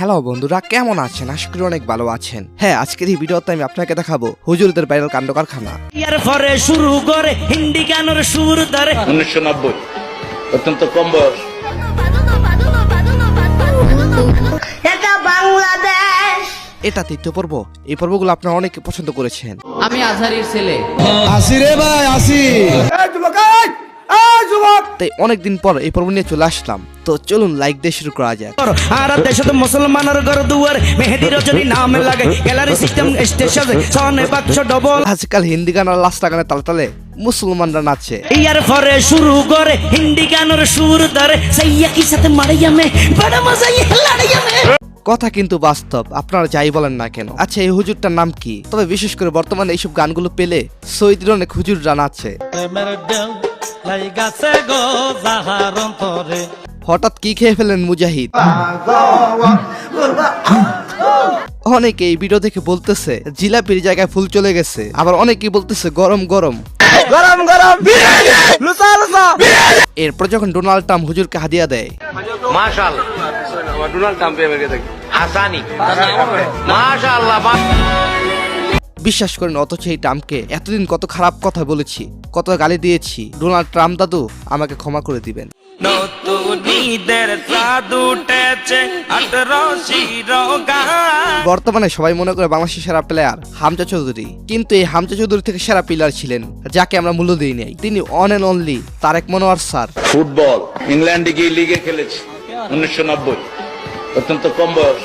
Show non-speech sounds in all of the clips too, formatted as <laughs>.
Hello বন্ধুরা কেমন আছেন? আশা করি অনেক ভালো আছেন। হ্যাঁ আজকের এই ভিডিওতে আমি আপনাকে দেখাবো হুজুরদের বাইরের কাণ্ড কারখানা। ইয়ার পরে শুরু করে হিন্দি গানের সুর ধরে। উনিশশো নব্বই অত্যন্ত কম বয়স। এটা বাংলাদেশ। এটা তৃতীয় পর্ব। এই পর্বগুলো আপনারা অনেকে পছন্দ করেছেন। আমি আজহারির ছেলে। তাই অনেকদিন পর এই পর্ব নিয়ে চলে আসলাম। তো চলুন লাইক দিয়ে শুরু করা যাক। আর দেশত মুসলমানের ঘর দুয়ার মেহেদি রজনী নাম <laughs> লাগে গ্যালারি সিস্টেম স্টেশন সনে বাক্স ডবল আজকাল হিন্দি গান আর লাস্ট গানে তালে তালে মুসলমানরা নাচে। ইয়ার পরে শুরু করে হিন্দি গানের সুর ধরে সাইয়া কি সাথে মারিয়া মে বড় মজা ইয়ে মে কথা কিন্তু বাস্তব আপনারা যাই বলেন না কেন। আচ্ছা এই হুজুরটার নাম কি? তবে বিশেষ করে বর্তমানে এইসব গানগুলো পেলে সৌদির অনেক হুজুররা নাচে। হঠাৎ কি খেয়ে ফেলেন মুজাহিদ? অনেকে এই ভিডিও দেখে বলতেছে জিলাপির জায়গায় ফুল চলে গেছে। আবার অনেকেই বলতেছে গরম গরম। গরম গরম। এরপর যখন ডোনাল্ড ট্রাম্প হুজুরকে হাদিয়া দেয় মাশাল। ডোনাল্ড ট্রাম্প হাসানি। মাশাআল্লাহ বিশ্বাস করেন অথচ এই ট্রাম্পকে এতদিন কত খারাপ কথা বলেছি কত গালি দিয়েছি ডোনাল্ড ট্রাম্প দাদু আমাকে ক্ষমা করে দিবেন। বর্তমানে সবাই মনে করে বাংলাদেশের সেরা প্লেয়ার হামজা চৌধুরী কিন্তু এই হামজা চৌধুরী থেকে সেরা প্লেয়ার ছিলেন যাকে আমরা মূল্য দিই নাই। তিনি one and only Tarek Monowar sir. Football ইংল্যান্ডে গিয়ে লিগে খেলেছে উনিশশো নব্বই। অত্যন্ত কম বয়স।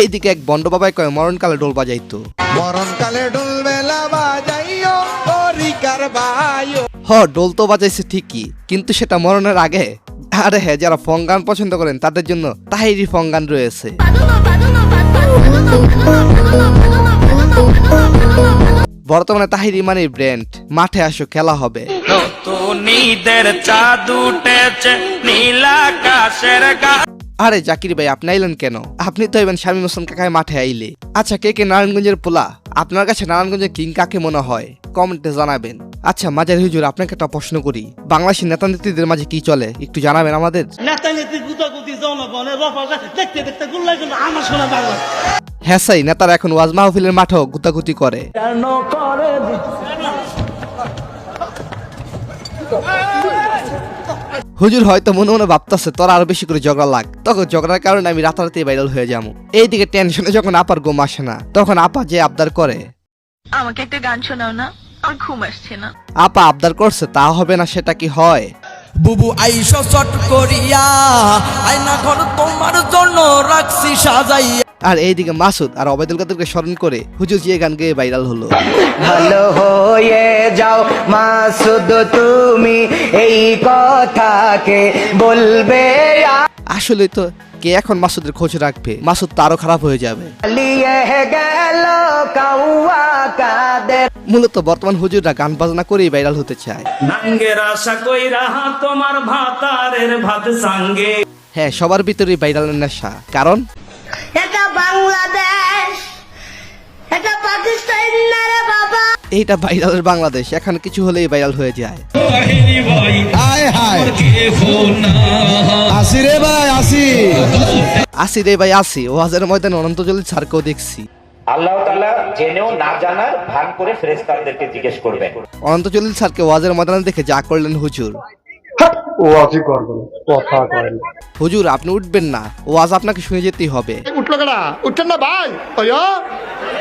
এইদিকে এক বন্ড বাবাই কয়ে মরণকালে ডোল বাজাইতো। মরণকালে ডুলবেলা বাজাইও হরিকার বায়ো। হ ডোল তো বাজাইছে ঠিকই কিন্তু সেটা মরণের আগে। আরে হ্যাঁ যারা ফঙ্গান পছন্দ করেন তাদের জন্য তাহিরি ফঙ্গান রয়েছে। বর্তমানে তাহিরি মানে ব্র্যান্ড মাঠে আসো খেলা হবে। নতুন ঈদের চাঁদ উঠেছে নীল আকাশের গা আরে জাকির ভাই আপনি আইলেন কেন? আপনি তো এবেন স্বামী মোসন কাকায় মাঠে আইলে। আচ্ছা কে কে নারায়ণগঞ্জের পোলা? আপনার কাছে নারায়ণগঞ্জের কিং কাকে মনে হয়? কমেন্টে জানাবেন। আচ্ছা মাজার হুজুর আপনাকে একটা প্রশ্ন করি। বাংলাদেশের নেতা নেত্রীদের মাঝে কি চলে? একটু জানাবেন আমাদের? নেতা নেত্রী গুতাগুতি জনগণের দেখতে দেখতে গুল্লাই কিন্তু আমার শোনা বাংলা। হ্যাঁ সাই নেতারা এখন ওয়াজ মাহফিলের মাঠেও গুতাগুতি করে। হুজুর হয়তো মনে মনে ভাবতেছে তোর আরও বেশি করে ঝগড়া লাগ। তখন ঝগড়ার কারণে আমি রাতারাতি ভাইরাল হয়ে যাব। এইদিকে টেনশনে যখন আপার ঘুম আসে না তখন আপা যে আবদার করে আমাকে একটা গান শোনাও না আমার ঘুম আসছে না। আপা আবদার করছে তা হবে না সেটা কি হয়? বুবু আইসো চট করিয়া আয়না ঘর তোমার জন্য রাখছি সাজাইয়া। আর এইদিকে মাসুদ আর অবেদুল কাদেরকে স্মরণ করে হুজুর যে গান গেয়ে ভাইরাল হলো। ভালো হয়ে যাও মাসুদ তুমি এই কথাকে বলবে আসলে তো কে এখন মাসুদের খোঁজ রাখবে? মাসুদ তো আরও খারাপ হয়ে যাবে। মূলত বর্তমান হুজুররা গান বাজনা করেই ভাইরাল হতে চায়। নাঙ্গের আশা কইরা তোমার ভাতারের ভাত সাঙ্গে। হ্যাঁ সবার ভিতরে ভাইরালের নেশা। কারণ? এটা বাংলাদেশ। এটা পাকিস্তান না রে বাবা। এইটা ভাইরালের বাংলাদেশ এখানে কিছু হলেই ভাইরাল হয়ে যায়। হায়। হায় আসি রে ভাই আসি। আসি রে ভাই আসি। ওয়াজের ময়দানে অনন্ত জলিল স্যারকেও দেখছি। আল্লাহ তাআলা জেনেও না জানার ভান করে ফেরেশতাদেরকে জিজ্ঞেস করবেন। অনন্ত জলিল স্যারকে ওয়াজের ময়দানে দেখে যা করলেন হুজুর। হুজুর আপনি উঠবেন না। ওয়াজ আপনাকে শুনে যেতেই হবে।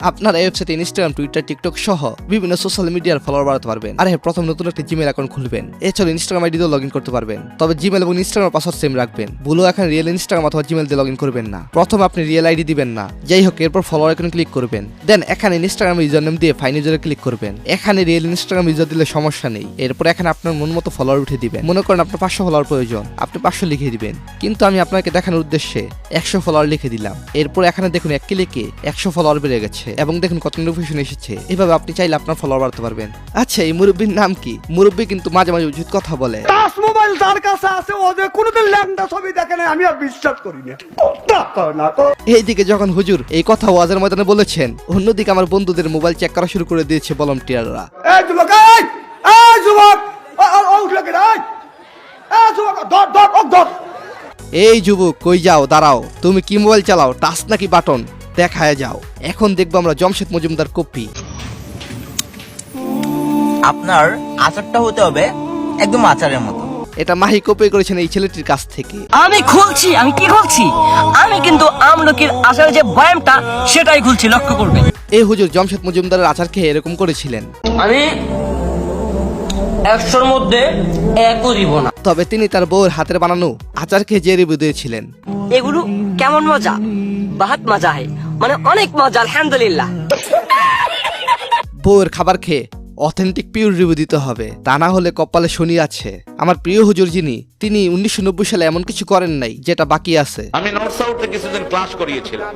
আপনার এই ওয়েবসাইটে ইনস্টাগ্রাম টুইটার টিকটক সহ বিভিন্ন সোশ্যাল মিডিয়ার ফলোয়ার বাড়াতে পারবেন। আর হ্যাঁ প্রথম নতুন একটা জিমেল অ্যাকাউন্ট খুলবেন। এছাড়া ইনস্টাগ্রাম আইডি লগ ইন করতে পারবেন। তবে জিমেল এবং ইনস্টাগ্রাম পাসওয়ার্ড সেম রাখবেন। ভুলেও এখন রিয়েল ইনস্টাগ্রাম অথবা জিমেল দিয়ে লগ ইন করবেন না। প্রথম আপনি রিয়েল আইডি দিবেন না। যাই হোক, এরপর ফলোয়ার আইকনে ক্লিক করবেন। দেন এখানে ইনস্টাগ্রাম ইউজার নেম দিয়ে ফাইন ইউজারে ক্লিক করবেন। এখানে রিয়েল ইনস্টাগ্রাম ইউজার দিলে সমস্যা নেই। এরপর এখানে আপনার মন মতো ফলোয়ার উঠে দিবেন। মনে করেন আপনার পাঁচশো ফলোয়ার প্রয়োজন। আপনি পাঁচশো লিখে দিবেন। কিন্তু আমি আপনাকে দেখানোর উদ্দেশ্যে একশো ফলোয়ার লিখে দিলাম। এরপর এখানে দেখুন এক ক্লিকে একশো ফলোয়ার বেড়ে গেছে। এবং দেখুন কত নোটিফিকেশন এসেছে। এভাবে আপনি চাইলে আপনার ফলোয়ার বাড়াতে পারবেন। আচ্ছা এই মুরব্বীর নাম কি? মুরব্বী কিন্তু মাঝে মাঝে উচিত কথা বলে। টাচ মোবাইল যার কাছে আছে ও যে কোনোদিন ল্যাংটা ছবি দেখে নাই আমি আর বিশ্বাস করি না। না না। এইদিকে যখন হুজুর এই কথা ওয়াজের ময়দানে বলেছেন অন্যদিকে আমার বন্ধুদের মোবাইল চেক করা শুরু করে দিয়েছে ভলান্টিয়াররা এই যুবক এই এই যুবক উঠলে কেন এই এই যুবক ধর ধর ধর। এই যুবক কই যাও দাঁড়াও। তুমি কি মোবাইল চালাও টাচ নাকি বাটন? দেখায় যাও। এখন দেখব আমরা জমশেদ মজুমদার কপি। আপনার আচারটা হতে হবে একদম আচারের মতো। এটা মাহি কপি করেছেন এই ছেলেটির কাছ থেকে। আমি খুলছি আমি কি খুলছি? আমি কিন্তু আমলকির আসার যে বয়ামটা সেটাই খুলছি লক্ষ্য করবে এই হুজুর জমশেদ মজুমদারের আচার খেয়ে এরকম করেছিলেন। আমি একশোর মধ্যে একও দিব না। তবে তিনি তার বউয়ের হাতের বানানো আচার খেয়ে যে রিভিউ দিয়েছিলেন। এগুলো কেমন মজা? বাহাত মজা হয় মানে অনেক মজা আলহামদুলিল্লাহ। বউয়ের খাবার খেয়ে অথেন্টিক পিওর রিভিউ দিতে হবে। তা না হলে কপালে শনি আছে। আমার প্রিয় হুজুর যিনি তিনি উনিশশো নব্বই সালে এমন কিছু করেন নাই যেটা বাকি আছে। আমি নর্থ সাউথে কিছুদিন ক্লাস করিয়েছিলাম।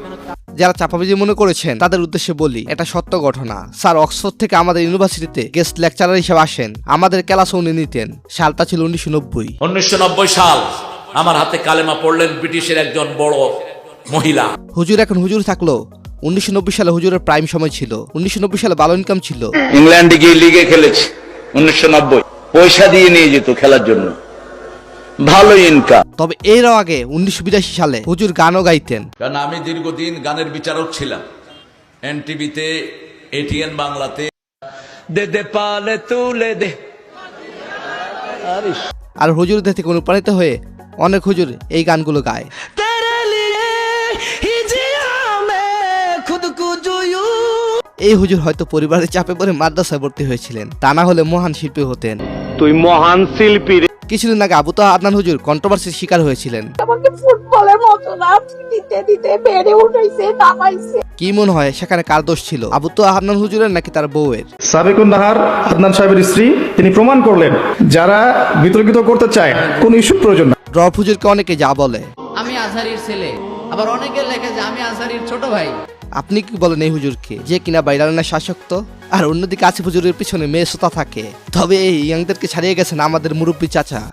যারা চাপাবাজি মনে করেছেন তাদের উদ্দেশ্যে বলি এটা সত্য ঘটনা। স্যার অক্সফোর্ড থেকে আমাদের ইউনিভার্সিটিতে গেস্ট লেকচারার হিসেবে আসেন। আমাদের ক্লাসও উনি নিতেন। সালটা ছিল উনিশশো নব্বই। উনিশশো সাল। আমার হাতে কালেমা পড়লেন ব্রিটিশের একজন বড় মহিলা। হুজুর এখন হুজুর থাকল। উনিশশো সালে হুজুরের প্রাইম সময় ছিল। উনিশশো সালে ভালো ইনকাম ছিল। ইংল্যান্ডে গিয়ে লিগে খেলেছি উনিশশো পয়সা দিয়ে নিয়ে যেত খেলার জন্য। ভালো ইনকাম তবে এর আগে উনিশশো সালে হুজুর গানও গাইতেন। কারণ আমি দীর্ঘদিন গানের বিচারক ছিলাম। এনটিভিতে এটিএন বাংলাতে। দে দে পালে তুলে দে। আর হুজুরদের থেকে অনুপ্রাণিত হয়ে অনেক হুজুর এই গানগুলো গায়। এই হুজুর হয়তো পরিবারের চাপে পড়ে মাদ্রাসায় ভর্তি হয়েছিলেন তা না হলে মহান শিল্পী হতেন। তুই মহান শিল্পী কিছুদিন আগে আবু তাহ আদনান হুজুর কন্ট্রোভার্সির শিকার হয়েছিলেন। আমাকে ফুটবলের মতো না দিতে দিতে বেড়ে উঠেছে নামাইছে। কি মনে হয় সেখানে কার দোষ ছিল? আবু তো আদনান হুজুরের নাকি তার বউয়ের? সাবেকুন নাহার আদনান সাহেবের স্ত্রী তিনি প্রমাণ করলেন যারা বিতর্কিত করতে চায় কোন ইস্যু প্রয়োজন না। রব হুজুরকে অনেকে যা বলে। আমি আজহারির ছেলে। আবার অনেকে লেখে যে আমি আজহারির ছোট ভাই। আপনি কি বলেন এই হুজুরকে যে কিনা বাইরানা শাসক্ত? আর অন্যদিকে আসিফ হুজুরের পিছনে মেয়ে শ্রোতা থাকে। তবে এই ইয়াংদেরকে ছাড়িয়ে গেছেন আমাদের মুরব্বী চাচা।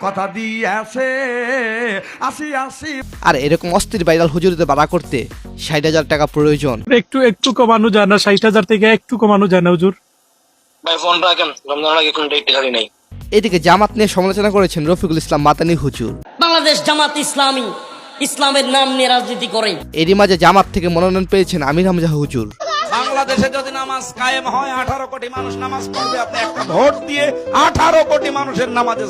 কথা দিয়েছে। আসি আসি। আর এরকম অস্থির বাইরাল হুজুরিতে বাড়া করতে ষাট হাজার টাকা প্রয়োজন। একটু একটু কমানো যায় না ষাট হাজার থেকে একটু কমানো যায় না হুজুর। ভাই ফোন রাখেন। রমজান আগে কোন ডেট খালি নাই। এদিকে জামাত নিয়ে সমালোচনা করেছেন রফিকুল ইসলাম মাতানি হুজুর। বাংলাদেশ জামাত ইসলামী ইসলামের নাম নিয়ে রাজনীতি করে। এরই মাঝে জামাত থেকে মনোনয়ন পেয়েছেন আমির হামজা হুজুর। বাংলাদেশে যদি নামাজ কায়েম হয় আঠারো কোটি মানুষ নামাজ পড়বে আপনি একটা ভোট দিয়ে আঠারো কোটি মানুষের নামাজে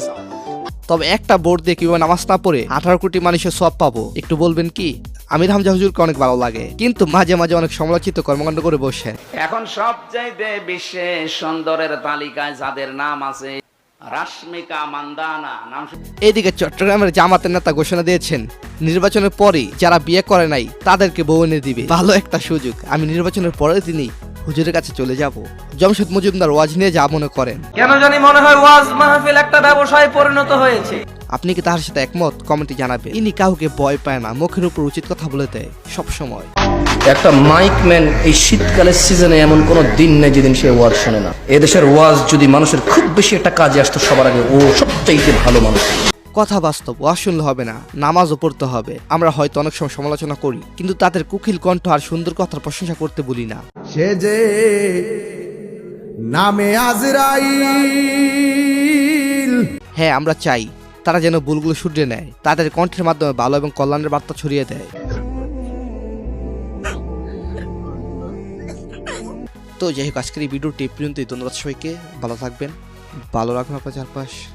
তবে একটা বোর্ড দিয়ে কীভাবে নামাজ না পড়ে আঠারো কোটি মানুষের সব পাবো? একটু বলবেন কি? আমির হামজা হুজুরকে অনেক ভালো লাগে কিন্তু মাঝে মাঝে অনেক সমালোচিত কর্মকাণ্ড করে বসে এখন সবচাইতে বিশ্বে সুন্দরের তালিকায় যাদের নাম আছে রাশ্মিকা মান্দানা নাম এদিকে চট্টগ্রামের জামাতের নেতা ঘোষণা দিয়েছেন নির্বাচনের পরে যারা বিয়ে করে নাই তাদেরকে বউ এনে দিবে। ভালো একটা সুযোগ। আমি নির্বাচনের পরে তিনি হুজুরের কাছে চলে যাব। জমশেদ মজুমদার ওয়াজ নিয়ে যা মনে করেন। কেন জানি মনে হয় ওয়াজ মাহফিল একটা ব্যবসায় পরিণত হয়েছে। আপনি কি তার সাথে একমত? কমেন্টে জানাবেন। ইনি কাউকে ভয় পায় না মুখের উপর উচিত কথা বলে দেয় সব সময় একটা মাইকম্যান এই শীতকালের সিজনে এমন কোনো দিন নেই যেদিন সে ওয়াজ শোনে না। এদেশের ওয়াজ যদি মানুষের খুব বেশি একটা কাজে আসতো সবার আগে ও সবচাইতে ভালো মানুষ। কথা বাস্তব ওয়াজ শুনলে হবে না নামাজও পড়তে হবে। আমরা হয়তো অনেক সময় সমালোচনা করি কিন্তু তাদের কুকিল কণ্ঠ আর সুন্দর কথার প্রশংসা করতে বলি না। সে যে নামে আজরাইল। হ্যাঁ আমরা চাই। তারা যেন ভুলগুলো শুধরে নেয়, তাদের কণ্ঠের মাধ্যমে ভালো এবং কল্যাণের বার্তা ছড়িয়ে দেয়। তো যাই হোক, আজকের এই ভিডিওটি পর্যন্তই। ধন্যবাদ সবাইকে। ভালো থাকবেন। ভালো রাখুন আপনার চারপাশ।